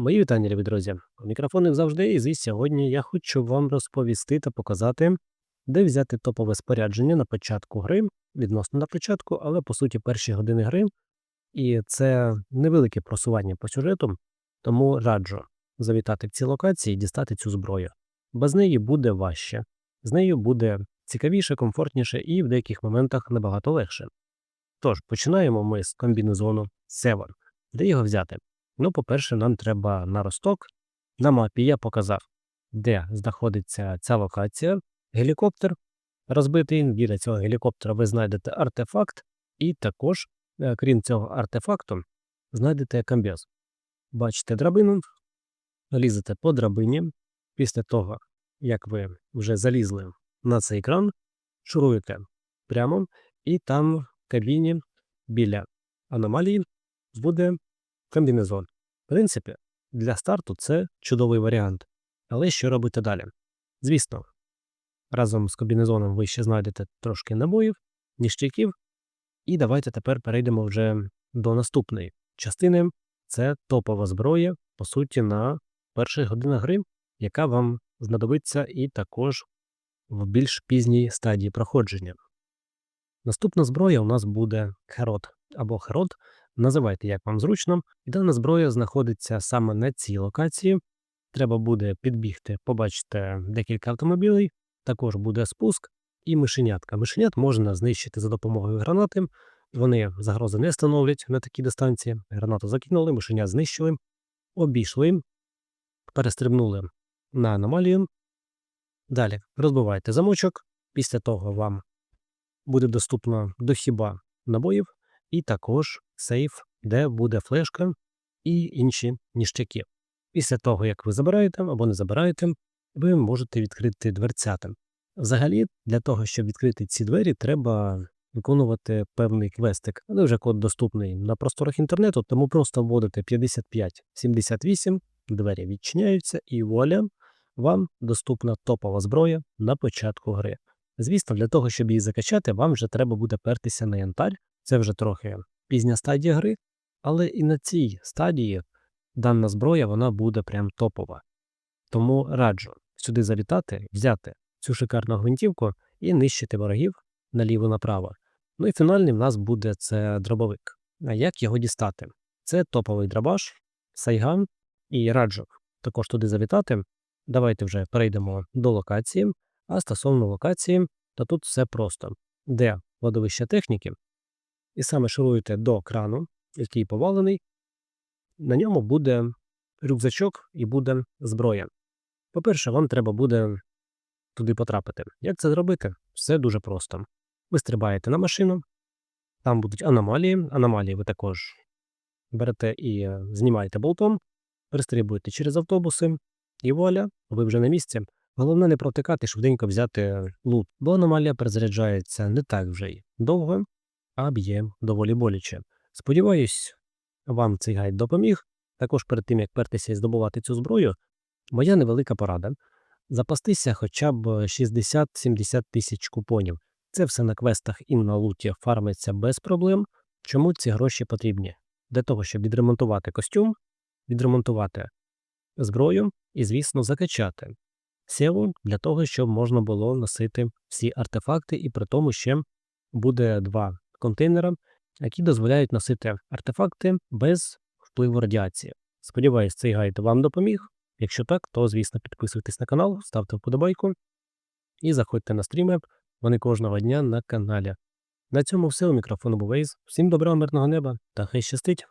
Мої вітання, любі друзі. Мікрофон як завжди, і сьогодні я хочу вам розповісти та показати, де взяти топове спорядження на початку гри, відносно на початку, але по суті перші години гри. І це невелике просування по сюжету, тому раджу завітати в ці локації і дістати цю зброю. Без неї буде важче, з нею буде цікавіше, комфортніше і в деяких моментах набагато легше. Тож, починаємо ми з комбінезону Seven. Де його взяти? Ну, по-перше, нам треба на росток. На мапі я показав, де знаходиться ця локація. Гелікоптер розбитий. Біля цього гелікоптера ви знайдете артефакт, і також, е, крім цього артефакту, знайдете камбез. Бачите драбину, лізете по драбині. Після того, як ви вже залізли на цей екран, шуруєте прямо, і там в кабіні біля аномалії буде комбінезон. В принципі, для старту це чудовий варіант. Але що робити далі? Звісно, разом з комбінезоном ви ще знайдете трошки набоїв, ніштяків. І давайте тепер перейдемо вже до наступної частини. Це топова зброя, по суті, на перших годинах гри, яка вам знадобиться і також в більш пізній стадії проходження. Наступна зброя у нас буде Херот або Херот, називайте як вам зручно, і дана зброя знаходиться саме на цій локації. Треба буде підбігти, побачите декілька автомобілей, також буде спуск і мишенятка. Мишенят можна знищити за допомогою гранати. Вони загрози не становлять на такій дистанції. Гранату закинули, мишенят знищили, обійшли, перестрибнули на аномалію. Далі розбиваєте замочок. Після того вам буде доступно до хіба набоїв, і також сейф, де буде флешка і інші ніштяки. Після того, як ви забираєте або не забираєте, ви можете відкрити дверцята. Взагалі, для того, щоб відкрити ці двері, треба виконувати певний квестик, але вже код доступний на просторах інтернету, тому просто вводите 5578, двері відчиняються, і вуаля, вам доступна топова зброя на початку гри. Звісно, для того, щоб її закачати, вам вже треба буде пертися на янтарь. Це вже трохи пізня стадія гри, але і на цій стадії дана зброя вона буде прям топова. Тому раджу сюди завітати, взяти цю шикарну гвинтівку і нищити ворогів наліво-направо. Ну і фінальний в нас буде це дробовик. А як його дістати? Це топовий драбаш, сайган і раджу також туди завітати. Давайте вже перейдемо до локації. А стосовно локації, то тут все просто. Де кладовище техніки, і саме шуруєте до крану, який повалений, на ньому буде рюкзачок і буде зброя. По-перше, вам треба буде туди потрапити. Як це зробити? Все дуже просто. Ви стрибаєте на машину, там будуть аномалії. Аномалії ви також берете і е, знімаєте болтом, пристрибуєте через автобуси, і вуаля, ви вже на місці. Головне не протикати, швиденько взяти лут, бо аномалія перезаряджається не так вже й довго, а б'є доволі боляче. Сподіваюсь, вам цей гайд допоміг. Також перед тим, як пертися і здобувати цю зброю, моя невелика порада запастися хоча б 60-70 тисяч купонів. Це все на квестах і на луті фармиться без проблем. Чому ці гроші потрібні? Для того, щоб відремонтувати костюм, відремонтувати зброю і, звісно, закачати сілу для того, щоб можна було носити всі артефакти, і при тому ще буде два контейнера, які дозволяють носити артефакти без впливу радіації. Сподіваюсь, цей гайд вам допоміг. Якщо так, то звісно підписуйтесь на канал, ставте вподобайку і заходьте на стріми. Вони кожного дня на каналі. На цьому все у мікрофону був Вейз. Всім доброго мирного неба та хай щастить!